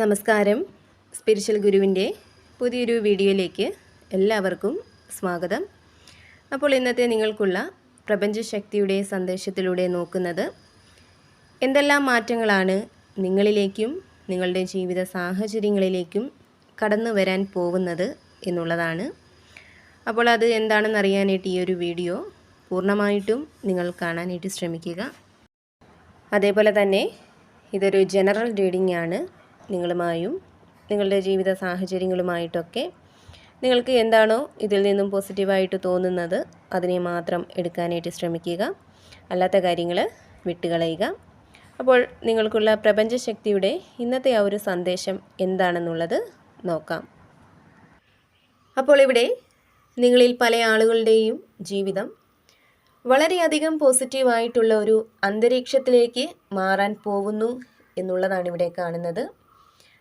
നമസ്കാരം. സ്പിരിച്വൽ ഗുരുവിന്റെ പുതിയൊരു വീഡിയോയിലേക്ക് എല്ലാവർക്കും സ്വാഗതം. അപ്പോൾ ഇന്നത്തെ നിങ്ങൾക്കുള്ള പ്രപഞ്ചശക്തിയുടെ സന്ദേശത്തിലൂടെ നോക്കുന്നത് എന്തെല്ലാം മാറ്റങ്ങളാണ് നിങ്ങളിലേക്കും നിങ്ങളുടെ ജീവിത സാഹചര്യങ്ങളിലേക്കും കടന്നു വരാൻ പോകുന്നത് എന്നുള്ളതാണ്. അപ്പോൾ അത് എന്താണെന്നറിയാനായിട്ട് ഈ ഒരു വീഡിയോ പൂർണമായിട്ടും നിങ്ങൾ കാണാനായിട്ട് ശ്രമിക്കുക. അതേപോലെ തന്നെ ഇതൊരു ജനറൽ റീഡിംഗ് ആണ്. നിങ്ങളുമായും നിങ്ങളുടെ ജീവിത സാഹചര്യങ്ങളുമായിട്ടൊക്കെ നിങ്ങൾക്ക് എന്താണോ ഇതിൽ നിന്നും പോസിറ്റീവായിട്ട് തോന്നുന്നത് അതിനെ മാത്രം എടുക്കാനായിട്ട് ശ്രമിക്കുക. അല്ലാത്ത കാര്യങ്ങൾ വിട്ടുകളയുക. അപ്പോൾ നിങ്ങൾക്കുള്ള പ്രപഞ്ചശക്തിയുടെ ഇന്നത്തെ ആ ഒരു സന്ദേശം എന്താണെന്നുള്ളത് നോക്കാം. അപ്പോൾ ഇവിടെ നിങ്ങളിൽ പല ആളുകളുടെയും ജീവിതം വളരെയധികം പോസിറ്റീവായിട്ടുള്ള ഒരു അന്തരീക്ഷത്തിലേക്ക് മാറാൻ പോകുന്നു എന്നുള്ളതാണ് ഇവിടെ കാണുന്നത്.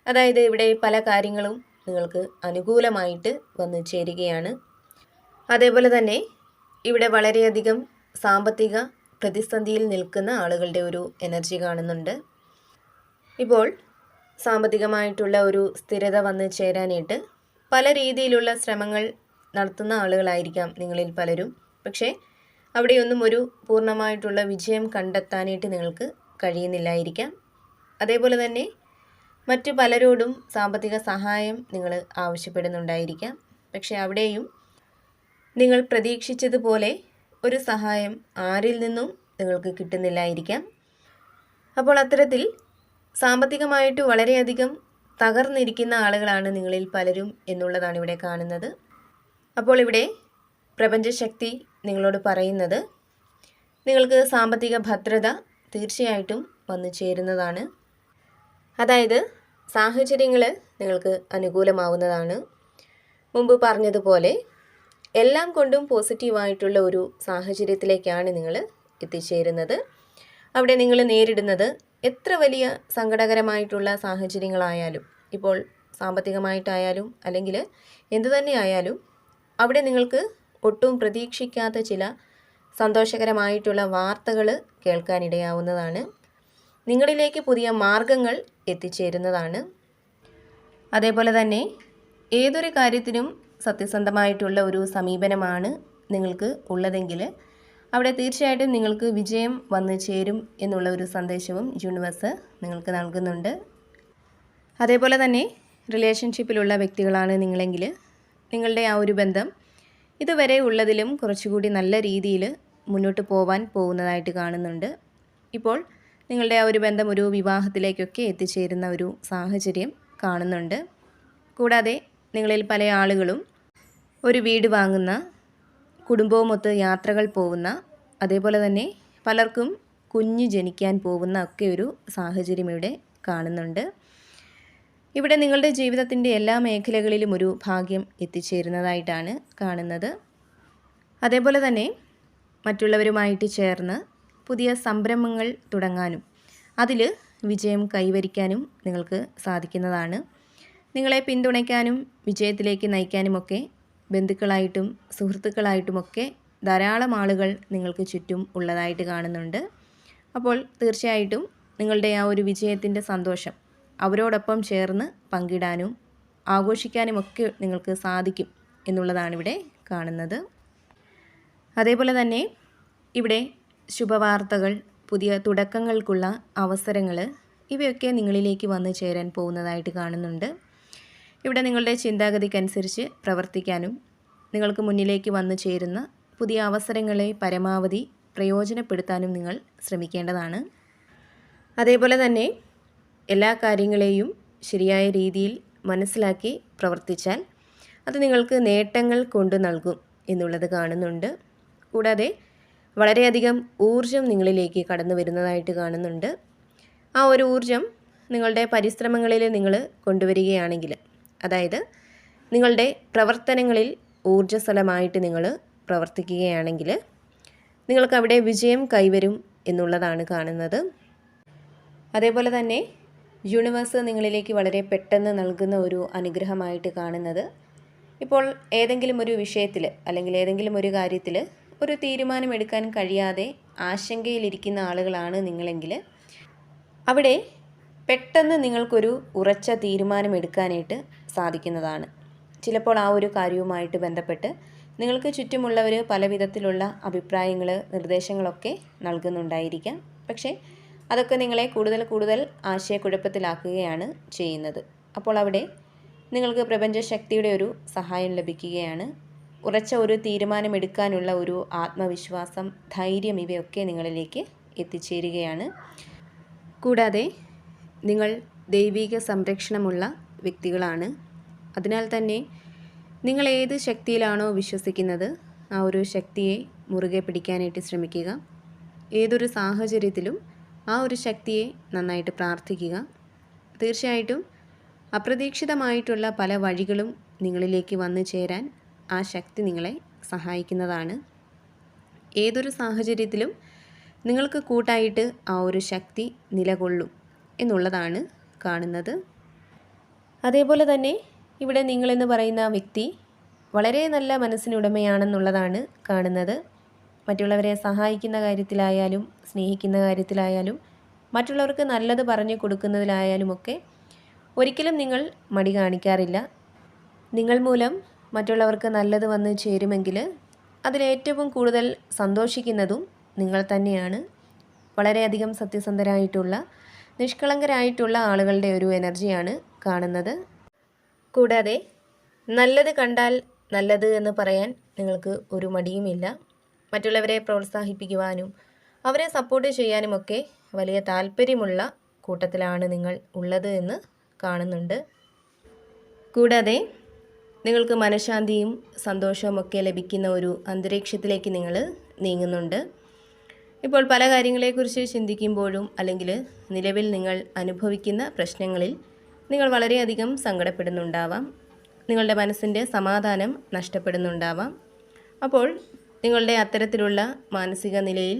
അതായത് ഇവിടെ പല കാര്യങ്ങളും നിങ്ങൾക്ക് അനുകൂലമായിട്ട് വന്നു ചേരുകയാണ്. അതേപോലെ തന്നെ ഇവിടെ വളരെയധികം സാമ്പത്തിക പ്രതിസന്ധിയിൽ നിൽക്കുന്ന ആളുകളുടെ ഒരു എനർജി കാണുന്നുണ്ട്. ഇപ്പോൾ സാമ്പത്തികമായിട്ടുള്ള ഒരു സ്ഥിരത വന്ന് ചേരാനായിട്ട് പല രീതിയിലുള്ള ശ്രമങ്ങൾ നടത്തുന്ന ആളുകളായിരിക്കാം നിങ്ങളിൽ പലരും. പക്ഷേ അവിടെയൊന്നും ഒരു പൂർണമായിട്ടുള്ള വിജയം കണ്ടെത്താനായിട്ട് നിങ്ങൾക്ക് കഴിയുന്നില്ലായിരിക്കാം. അതേപോലെ തന്നെ മറ്റു പലരോടും സാമ്പത്തിക സഹായം നിങ്ങൾ ആവശ്യപ്പെടുന്നുണ്ടായിരിക്കാം. പക്ഷേ അവിടെയും നിങ്ങൾ പ്രതീക്ഷിച്ചതുപോലെ ഒരു സഹായം ആരിൽ നിന്നും നിങ്ങൾക്ക് കിട്ടുന്നില്ലായിരിക്കാം. അപ്പോൾ അത്തരത്തിൽ സാമ്പത്തികമായിട്ട് വളരെയധികം തകർന്നിരിക്കുന്ന ആളുകളാണ് നിങ്ങളിൽ പലരും എന്നുള്ളതാണ് ഇവിടെ കാണുന്നത്. അപ്പോൾ ഇവിടെ പ്രപഞ്ചശക്തി നിങ്ങളോട് പറയുന്നത് നിങ്ങൾക്ക് സാമ്പത്തിക ഭദ്രത തീർച്ചയായിട്ടും വന്നു ചേരുന്നതാണ്. അതായത് സാഹചര്യങ്ങൾ നിങ്ങൾക്ക് അനുകൂലമാവുന്നതാണ്. മുമ്പ് പറഞ്ഞതുപോലെ എല്ലാം കൊണ്ടും പോസിറ്റീവായിട്ടുള്ള ഒരു സാഹചര്യത്തിലേക്കാണ് നിങ്ങൾ എത്തിച്ചേരുന്നത്. അവിടെ നിങ്ങൾ നേരിടുന്നത് എത്ര വലിയ സങ്കടകരമായിട്ടുള്ള സാഹചര്യങ്ങളായാലും ഇപ്പോൾ സാമ്പത്തികമായിട്ടായാലും അല്ലെങ്കിൽ എന്തു തന്നെ ആയാലും അവിടെ നിങ്ങൾക്ക് ഒട്ടും പ്രതീക്ഷിക്കാത്ത ചില സന്തോഷകരമായിട്ടുള്ള വാർത്തകൾ കേൾക്കാനിടയാവുന്നതാണ്. നിങ്ങളിലേക്ക് പുതിയ മാർഗങ്ങൾ എത്തിച്ചേരുന്നതാണ്. അതേപോലെ തന്നെ ഏതൊരു കാര്യത്തിനും സത്യസന്ധമായിട്ടുള്ള ഒരു സമീപനമാണ് നിങ്ങൾക്ക് ഉള്ളതെങ്കിൽ അവിടെ തീർച്ചയായിട്ടും നിങ്ങൾക്ക് വിജയം വന്നു ചേരും എന്നുള്ള ഒരു സന്ദേശവും യൂണിവേഴ്സ് നിങ്ങൾക്ക് നൽകുന്നുണ്ട്. അതേപോലെ തന്നെ റിലേഷൻഷിപ്പിലുള്ള വ്യക്തികളാണ് നിങ്ങളെങ്കിൽ നിങ്ങളുടെ ആ ഒരു ബന്ധം ഇതുവരെ ഉള്ളതിലും കുറച്ചുകൂടി നല്ല രീതിയിൽ മുന്നോട്ട് പോവാൻ പോകുന്നതായിട്ട് കാണുന്നുണ്ട്. ഇപ്പോൾ നിങ്ങളുടെ ആ ഒരു ബന്ധം ഒരു വിവാഹത്തിലേക്കൊക്കെ എത്തിച്ചേരുന്ന ഒരു സാഹചര്യം കാണുന്നുണ്ട്. കൂടാതെ നിങ്ങളിൽ പല ആളുകളും ഒരു വീട് വാങ്ങുന്ന കുടുംബവുമൊത്ത് യാത്രകൾ പോകുന്ന അതേപോലെ തന്നെ പലർക്കും കുഞ്ഞ് ജനിക്കാൻ പോകുന്ന ഒക്കെ ഒരു സാഹചര്യം ഇവിടെ കാണുന്നുണ്ട്. ഇവിടെ നിങ്ങളുടെ ജീവിതത്തിന്റെ എല്ലാ മേഖലകളിലും ഒരു ഭാഗ്യം എത്തിച്ചേരുന്നതായിട്ടാണ് കാണുന്നത്. അതേപോലെ തന്നെ മറ്റുള്ളവരുമായിട്ട് ചേർന്ന് പുതിയ സംരംഭങ്ങൾ തുടങ്ങാനും അതിൽ വിജയം കൈവരിക്കാനും നിങ്ങൾക്ക് സാധിക്കുന്നതാണ്. നിങ്ങളെ പിന്തുണയ്ക്കാനും വിജയത്തിലേക്ക് നയിക്കാനുമൊക്കെ ബന്ധുക്കളായിട്ടും സുഹൃത്തുക്കളായിട്ടുമൊക്കെ ധാരാളം ആളുകൾ നിങ്ങൾക്ക് ചുറ്റും ഉള്ളതായിട്ട് കാണുന്നുണ്ട്. അപ്പോൾ തീർച്ചയായിട്ടും നിങ്ങളുടെ ആ ഒരു വിജയത്തിന്റെ സന്തോഷം അവരോടൊപ്പം ചേർന്ന് പങ്കിടാനും ആഘോഷിക്കാനുമൊക്കെ നിങ്ങൾക്ക് സാധിക്കും എന്നുള്ളതാണ് ഇവിടെ കാണുന്നത്. അതേപോലെ തന്നെ ഇവിടെ ശുഭവാർത്തകൾ പുതിയ തുടക്കങ്ങൾക്കുള്ള അവസരങ്ങൾ ഇവയൊക്കെ നിങ്ങളിലേക്ക് വന്നു ചേരാൻ പോകുന്നതായിട്ട് കാണുന്നുണ്ട്. ഇവിടെ നിങ്ങളുടെ ചിന്താഗതിക്കനുസരിച്ച് പ്രവർത്തിക്കാനും നിങ്ങൾക്ക് മുന്നിലേക്ക് വന്നു ചേരുന്ന പുതിയ അവസരങ്ങളെ പരമാവധി പ്രയോജനപ്പെടുത്താനും നിങ്ങൾ ശ്രമിക്കേണ്ടതാണ്. അതേപോലെ തന്നെ എല്ലാ കാര്യങ്ങളെയും ശരിയായ രീതിയിൽ മനസ്സിലാക്കി പ്രവർത്തിച്ചാൽ അത് നിങ്ങൾക്ക് നേട്ടങ്ങൾ കൊണ്ടു നൽകും എന്നുള്ളത് കാണുന്നുണ്ട്. കൂടാതെ വളരെയധികം ഊർജം നിങ്ങളിലേക്ക് കടന്നു വരുന്നതായിട്ട് കാണുന്നുണ്ട്. ആ ഒരു ഊർജം നിങ്ങളുടെ പരിശ്രമങ്ങളിൽ നിങ്ങൾ കൊണ്ടുവരികയാണെങ്കിൽ അതായത് നിങ്ങളുടെ പ്രവർത്തനങ്ങളിൽ ഊർജസ്വലമായിട്ട് നിങ്ങൾ പ്രവർത്തിക്കുകയാണെങ്കിൽ നിങ്ങൾക്ക് അവിടെ വിജയം കൈവരും എന്നുള്ളതാണ് കാണുന്നത്. അതേപോലെ തന്നെ യൂണിവേഴ്സ് നിങ്ങളിലേക്ക് വളരെ പെട്ടെന്ന് നൽകുന്ന ഒരു അനുഗ്രഹമായിട്ട് കാണുന്നത്. ഇപ്പോൾ ഏതെങ്കിലും ഒരു വിഷയത്തിൽ അല്ലെങ്കിൽ ഏതെങ്കിലും ഒരു കാര്യത്തിൽ ഒരു തീരുമാനമെടുക്കാൻ കഴിയാതെ ആശങ്കയിലിരിക്കുന്ന ആളുകളാണ് നിങ്ങളെങ്കിൽ അവിടെ പെട്ടെന്ന് നിങ്ങൾക്കൊരു ഉറച്ച തീരുമാനമെടുക്കാനായിട്ട് സാധിക്കുന്നതാണ്. ചിലപ്പോൾ ആ ഒരു കാര്യവുമായിട്ട് ബന്ധപ്പെട്ട് നിങ്ങൾക്ക് ചുറ്റുമുള്ളവർ പല വിധത്തിലുള്ള അഭിപ്രായങ്ങൾ നിർദ്ദേശങ്ങളൊക്കെ നൽകുന്നുണ്ടായിരിക്കാം. പക്ഷേ അതൊക്കെ നിങ്ങളെ കൂടുതൽ കൂടുതൽ ആശയക്കുഴപ്പത്തിലാക്കുകയാണ് ചെയ്യുന്നത്. അപ്പോൾ അവിടെ നിങ്ങൾക്ക് പ്രപഞ്ചശക്തിയുടെ ഒരു സഹായം ലഭിക്കുകയാണ് ഉറച്ച ഒരു തീരുമാനമെടുക്കാനുള്ള ഒരു ആത്മവിശ്വാസം ധൈര്യം ഇവയൊക്കെ നിങ്ങളിലേക്ക് എത്തിച്ചേരുകയാണ്. കൂടാതെ നിങ്ങൾ ദൈവിക സംരക്ഷണമുള്ള വ്യക്തികളാണ്. അതിനാൽ തന്നെ നിങ്ങൾ ഏത് ശക്തിയിലാണോ വിശ്വസിക്കുന്നത് ആ ഒരു ശക്തിയെ മുറുകെ പിടിക്കാനായിട്ട് ശ്രമിക്കുക. ഏതൊരു സാഹചര്യത്തിലും ആ ഒരു ശക്തിയെ നന്നായിട്ട് പ്രാർത്ഥിക്കുക. തീർച്ചയായിട്ടും അപ്രതീക്ഷിതമായിട്ടുള്ള പല വഴികളും നിങ്ങളിലേക്ക് വന്നു ചേരാൻ ആ ശക്തി നിങ്ങളെ സഹായിക്കുന്നതാണ്. ഏതൊരു സാഹചര്യത്തിലും നിങ്ങൾക്ക് കൂട്ടായിട്ട് ആ ഒരു ശക്തി നിലകൊള്ളും എന്നുള്ളതാണ് കാണുന്നത്. അതേപോലെ തന്നെ ഇവിടെ നിങ്ങളെന്ന് പറയുന്ന വ്യക്തി വളരെ നല്ല മനസ്സിനുടമയാണെന്നുള്ളതാണ് കാണുന്നത്. മറ്റുള്ളവരെ സഹായിക്കുന്ന കാര്യത്തിലായാലും സ്നേഹിക്കുന്ന കാര്യത്തിലായാലും മറ്റുള്ളവർക്ക് നല്ലത് പറഞ്ഞു കൊടുക്കുന്നതിലായാലുമൊക്കെ ഒരിക്കലും നിങ്ങൾ മടി കാണിക്കാറില്ല. നിങ്ങൾ മൂലം മറ്റുള്ളവർക്ക് നല്ലത് വന്ന് ചേരുമെങ്കിൽ അതിലേറ്റവും കൂടുതൽ സന്തോഷിക്കുന്നതും നിങ്ങൾ തന്നെയാണ്. വളരെയധികം സത്യസന്ധരായിട്ടുള്ള നിഷ്കളങ്കരായിട്ടുള്ള ആളുകളുടെ ഒരു എനർജിയാണ് കാണുന്നത്. കൂടാതെ നല്ലത് കണ്ടാൽ നല്ലത് എന്ന് പറയാൻ നിങ്ങൾക്ക് ഒരു മടിയുമില്ല. മറ്റുള്ളവരെ പ്രോത്സാഹിപ്പിക്കുവാനും അവരെ സപ്പോർട്ട് ചെയ്യാനുമൊക്കെ വലിയ താല്പര്യമുള്ള കൂട്ടത്തിലാണ് നിങ്ങൾ ഉള്ളത് എന്ന് കാണുന്നുണ്ട്. കൂടാതെ നിങ്ങൾക്ക് മനഃശാന്തിയും സന്തോഷവും ഒക്കെ ലഭിക്കുന്ന ഒരു അന്തരീക്ഷത്തിലേക്ക് നിങ്ങൾ നീങ്ങുന്നുണ്ട്. ഇപ്പോൾ പല കാര്യങ്ങളെക്കുറിച്ച് ചിന്തിക്കുമ്പോഴും അല്ലെങ്കിൽ നിലവിൽ നിങ്ങൾ അനുഭവിക്കുന്ന പ്രശ്നങ്ങളിൽ നിങ്ങൾ വളരെയധികം സങ്കടപ്പെടുന്നുണ്ടാവാം. നിങ്ങളുടെ മനസ്സിന്റെ സമാധാനം നഷ്ടപ്പെടുന്നുണ്ടാവാം. അപ്പോൾ നിങ്ങളുടെ അത്തരത്തിലുള്ള മാനസിക നിലയിൽ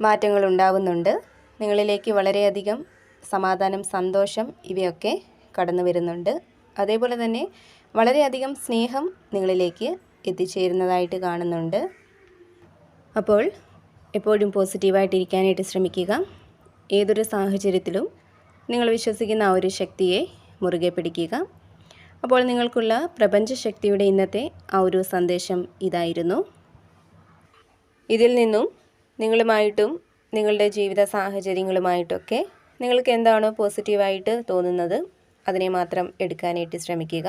മാറ്റങ്ങൾ ഉണ്ടാവുന്നുണ്ട്. നിങ്ങളിലേക്ക് വളരെയധികം സമാധാനം സന്തോഷം ഇവയൊക്കെ കടന്നു വരുന്നുണ്ട് അതേപോലെ തന്നെ വളരെയധികം സ്നേഹം നിങ്ങളിലേക്ക് എത്തിച്ചേരുന്നതായിട്ട് കാണുന്നുണ്ട്. അപ്പോൾ എപ്പോഴും പോസിറ്റീവായിട്ടിരിക്കാനായിട്ട് ശ്രമിക്കുക. ഏതൊരു സാഹചര്യത്തിലും നിങ്ങൾ വിശ്വസിക്കുന്ന ആ ഒരു ശക്തിയെ മുറുകെ പിടിക്കുക. അപ്പോൾ നിങ്ങൾക്കുള്ള പ്രപഞ്ചശക്തിയുടെ ഇന്നത്തെ ആ ഒരു സന്ദേശം ഇതായിരുന്നു. ഇതിൽ നിന്നും നിങ്ങളുമായിട്ടും നിങ്ങളുടെ ജീവിത സാഹചര്യങ്ങളുമായിട്ടൊക്കെ നിങ്ങൾക്ക് എന്താണോ പോസിറ്റീവായിട്ട് തോന്നുന്നത് അതിനെ മാത്രം എടുക്കാനായിട്ട് ശ്രമിക്കുക.